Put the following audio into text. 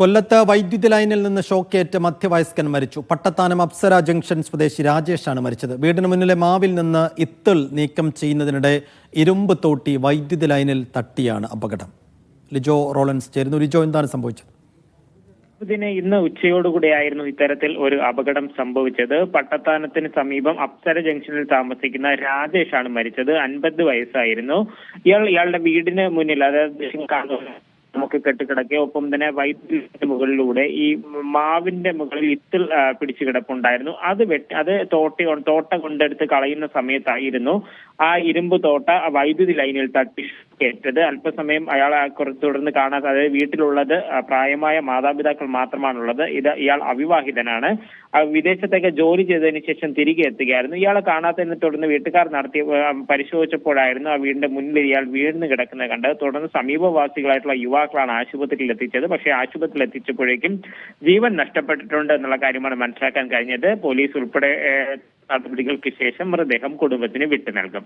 കൊല്ലത്ത് വൈദ്യുതി ലൈനിൽ നിന്ന് ഷോക്കേറ്റ് മധ്യവയസ്കൻ മരിച്ചു. പട്ടത്താനം അപ്സര ജംഗ്ഷൻ സ്വദേശി രാജേഷാണ് മരിച്ചത്. വീടിന് മുന്നിലെ മാവിൽ നിന്ന് ഇത്തിൾ നീക്കം ചെയ്യുന്നതിനിടെ ഇരുമ്പ് തോട്ടി വൈദ്യുതി ലൈനിൽ തട്ടിയാണ് അപകടം. ലിജോ റോളൻസ് ചേരുന്നു. ലിജോ എന്താണ് സംഭവിച്ചത്? ഇതിന് ഇന്ന് ഉച്ചയോടുകൂടിയായിരുന്നു ഇത്തരത്തിൽ ഒരു അപകടം സംഭവിച്ചത്. പട്ടത്താനത്തിന് സമീപം അപ്സര ജംഗ്ഷനിൽ താമസിക്കുന്ന രാജേഷാണ് മരിച്ചത്. അൻപത് വയസ്സായിരുന്നു. ഇയാൾ ഇയാളുടെ വീടിന് മുന്നിൽ അതായത് നമുക്ക് കെട്ടിക്കിടക്കുക. ഒപ്പം തന്നെ വൈദ്യുതി മുകളിലൂടെ ഈ മാവിന്റെ മുകളിൽ ഇത്തിൽ പിടിച്ചു കിടപ്പുണ്ടായിരുന്നു. അത് വെട്ടി അത് തോട്ടി തോട്ട കൊണ്ടെടുത്ത് കളയുന്ന സമയത്തായിരുന്നു ആ ഇരുമ്പ് തോട്ട വൈദ്യുതി ലൈനിൽ തട്ടി കേട്ടത് അല്പസമയം അയാൾ തുടർന്ന് കാണാതെ അതായത് വീട്ടിലുള്ളത് പ്രായമായ മാതാപിതാക്കൾ മാത്രമാണുള്ളത്. ഇത് ഇയാൾ അവിവാഹിതനാണ്. വിദേശത്തേക്ക് ജോലി ചെയ്തതിന് ശേഷം തിരികെ എത്തുകയായിരുന്നു. ഇയാളെ കാണാത്തതിനെ തുടർന്ന് വീട്ടുകാർ നടത്തിയ പരിശോധിച്ചപ്പോഴായിരുന്നു ആ വീടിന്റെ മുന്നിൽ ഇയാൾ വീഴ്ന്നു കിടക്കുന്നത് കണ്ടത്. തുടർന്ന് സമീപവാസികളായിട്ടുള്ള യുവാക്കളാണ് ആശുപത്രിയിൽ എത്തിച്ചത് പക്ഷേ ആശുപത്രിയിൽ എത്തിച്ചപ്പോഴേക്കും ജീവൻ നഷ്ടപ്പെട്ടിട്ടുണ്ട് എന്നുള്ള കാര്യമാണ് മനസ്സിലാക്കാൻ കഴിഞ്ഞത്. പോലീസ് ഉൾപ്പെടെ നടപടികൾക്ക് ശേഷം മൃതദേഹം കുടുംബത്തിന് വിട്ടു നൽകും.